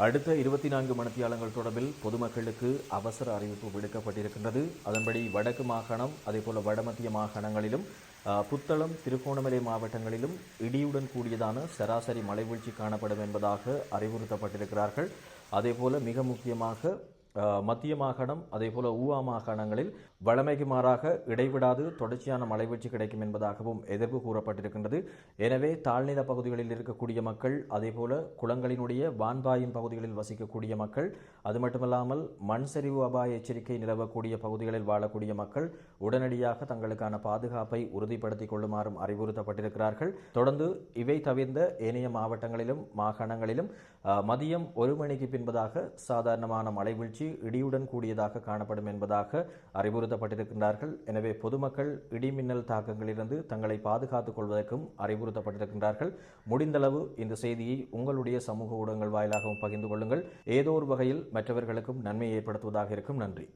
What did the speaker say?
அடுத்த இருபத்தி நான்கு மணித்தியாலங்கள் தொடர்பில் பொதுமக்களுக்கு அவசர அறிவிப்பு விடுக்கப்பட்டிருக்கின்றது. அதன்படி வடக்கு மாகாணம் அதேபோல் வடமத்திய மாகாணங்களிலும் புத்தளம் திருகோணமலை மாவட்டங்களிலும் இடியுடன் கூடியதான சராசரி மழைவீழ்ச்சி காணப்படும் என்பதாக அறிவுறுத்தப்பட்டிருக்கிறார்கள். அதேபோல மிக முக்கியமாக மத்திய மாகாணம் அதேபோல ஊவா மாகாணங்களில் வளமைக்கு மாறாக இடைவிடாது தொடர்ச்சியான மழைவீழ்ச்சி கிடைக்கும் என்பதாகவும் எதிர்ப்பு கூறப்பட்டிருக்கின்றது. எனவே தாழ்நில பகுதிகளில் இருக்கக்கூடிய மக்கள் அதேபோல குளங்களினுடைய வான்பாயின் பகுதிகளில் வசிக்கக்கூடிய மக்கள் அது மட்டுமல்லாமல் மண் சரிவு அபாய எச்சரிக்கை நிலவக்கூடிய பகுதிகளில் வாழக்கூடிய மக்கள் உடனடியாக தங்களுக்கான பாதுகாப்பை உறுதிப்படுத்திக் கொள்ளுமாறும் அறிவுறுத்தப்பட்டிருக்கிறார்கள். தொடர்ந்து இவை தவிர்ந்த ஏனைய மாவட்டங்களிலும் மாகாணங்களிலும் மதியம் ஒரு மணிக்கு பின்பதாக சாதாரணமான மழைவீழ்ச்சி இடியுடன் கூடியதாக காணப்படும் என்பதாக அறிவுறுத்தப்பட்டிருக்கின்றார்கள். எனவே பொதுமக்கள் இடி மின்னல் தாக்கங்களிலிருந்து தங்களை பாதுகாத்துக் கொள்வதற்கும் அறிவுறுத்தப்பட்டிருக்கின்றார்கள். முடிந்தளவு இந்த செய்தியை உங்களுடைய சமூக ஊடகங்கள் வாயிலாகவும் பகிர்ந்து கொள்ளுங்கள். ஏதோ ஒரு வகையில் மற்றவர்களுக்கும் நன்மை ஏற்படுத்துவதாக இருக்கும். நன்றி.